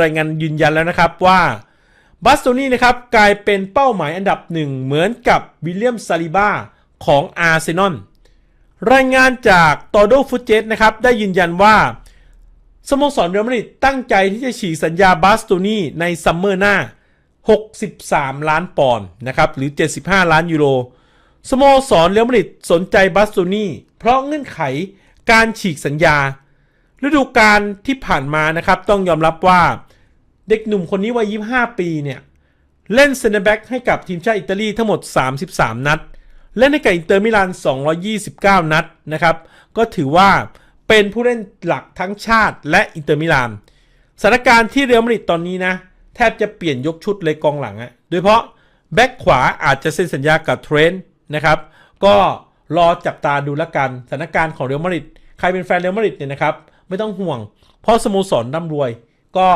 รายงานยืนยันแล้วนะครับว่าบัสโตนี่นะครับกลายเป็นเป้าหมายอันดับหนึ่งเหมือนกับวิลเลียมซาลิบาของอาร์เซนอลรายงานจากตอโดฟุตเจตนะครับได้ยืนยันว่าสโมสรเรอัลมาดริดตั้งใจที่จะฉีกสัญญาบัสโตนี่ในซัมเมอร์หน้า 63 ล้านปอนด์นะครับหรือ 75 ล้านยูโรสโมสรเรอัลมาดริดสนใจบัสโตนี่เพราะเงื่อนไขการฉีกสัญญา ฤดูกาลที่ผ่านมานะครับต้องยอมรับว่า เด็กหนุ่มคนนี้วัย25 ปีเนี่ย เล่นเซนเตอร์แบ็กให้กับทีมชาติอิตาลีทั้งหมด 33 นัด เล่นให้กับอินเตอร์มิลาน 229 นัดนะครับ ก็ถือว่าเป็นผู้เล่นหลักทั้งชาติและอินเตอร์มิลานสถานการณ์ที่เรอัลมาดริดตอนนี้นะ แทบจะเปลี่ยนยกชุดเลยกองหลังอะโดยเฉพาะแบ็กขวาอาจจะเซ็นสัญญากับเทรนต์นะครับ ก็รอจับตาดูล้วกันสถานการณ์ของเรอัลมาดริดใครเป็นแฟนเรอัลมาดริดเนี่ยนะครับ ไม่ต้องห่วง เพราะสโมสรร่ำรวยก็